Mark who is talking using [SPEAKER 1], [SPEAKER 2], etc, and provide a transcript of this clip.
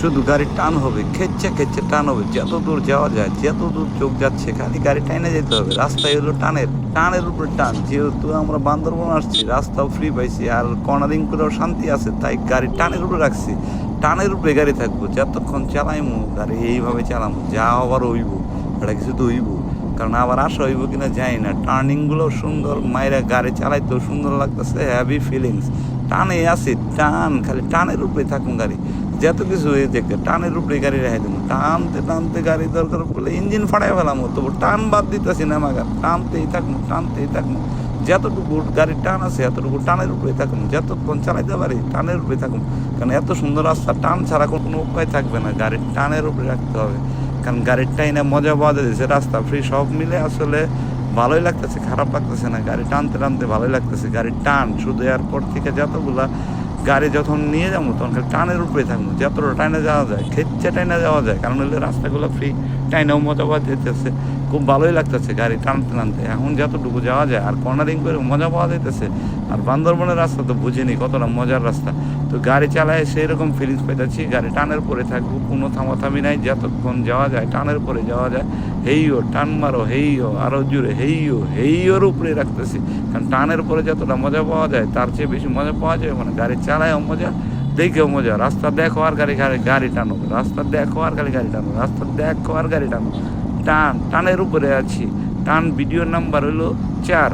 [SPEAKER 1] শুধু গাড়ি টান হবে খেচ্ছে খেচ্ছে টান হবে। যত দূর যাওয়া যায়, যত দূর চোখ যাচ্ছে, খালি গাড়ি টাইনে যেতে হবে। রাস্তায় হলো টানের টানের উপরে টান। যেহেতু আমরা বান্দরবন আসছি, রাস্তাও ফ্রি পাইছি, আর কর্নারিং করেও শান্তি আছে, তাই গাড়ি টানের উপরে রাখছি। টানের উপরে গাড়ি থাকব, যতক্ষণ চালাইমু, গাড়ি এইভাবে চালামু, যা আবার হইব, এটা কিছু তো হইব? কারণ আবার আসা হইব কিনা জানি না। টার্নিংগুলো সুন্দর মায়েরা গাড়ি চালাইতেও সুন্দর লাগতেছে হ্যাভি ফিলিংস টানে আছে, টান, খালি টানের উপরে থাকুন গাড়ি। যত কিছু হয়ে দেখে টানের উপরে গাড়ি রেখে দেবো। টানতে টানতে গাড়ি দরকার পড়লে ইঞ্জিন ফাটাই ফেলাম তবু টান বাদ দিতেছি না আমার টানতেই থাকব টানতেই থাকব। যতটুকু গাড়ির টান আছে, এতটুকু টানের উপরে থাকুন যতক্ষণ চালাইতে পারি, টানের উপরে থাকুন কারণ এত সুন্দর রাস্তা, টান ছাড়া কোনো উপায় থাকবে না। গাড়ির টানের উপরে রাখতে হবে। কারণ গাড়ির টাইনে মজা পাওয়া যাচ্ছে, রাস্তা ফ্রি সব মিলে আসলে ভালোই লাগতেছে, খারাপ লাগতেছে না। গাড়ি টানতে টানতে ভালোই লাগতেছে। গাড়ির টান, শুধু এয়ারপোর্ট থেকে যতগুলা গাড়ি যখন নিয়ে যাব, তখন টানের উপরে থাকব। যতটা টাইনে যাওয়া যায় খেচ্ছে টাইনে যাওয়া যায়, কারণ হলে রাস্তাগুলো ফ্রি টাইনেও মজা পাওয়া যেতেছে। খুব ভালোই লাগতেছে গাড়ি টানতে টানতে। এখন যতটুকু যাওয়া যায়, আর কর্নারিং করে মজা পাওয়া যাইতেছে। আর বান্দরবনের রাস্তা তো বুঝিনি, কতটা মজার রাস্তা। তো গাড়ি চালায় সেই রকম ফিলিংস পেতেছি, গাড়ি টানের পরে থাকব, কোনো থামাথামি নাই, যতক্ষণ যাওয়া যায়, টানের পরে যাওয়া যায়। হেইও টান মারো হেইও আরও জুড়ে হেইও হেইওর উপরে রাখতেছি। কারণ টানের পরে যতটা মজা পাওয়া যায়, তার চেয়ে বেশি মজা পাওয়া যায় মানে গাড়ি চালায়ও মজা, দেখেও মজা। রাস্তা দেখো আর গাড়ি গাড়ি গাড়ি টানো। রাস্তা দেখো আর গাড়ি গাড়ি টানো। রাস্তা দেখো আর গাড়ি টানো। টান টানের উপরে আছি। টান ভিডিও নাম্বার হলো চার।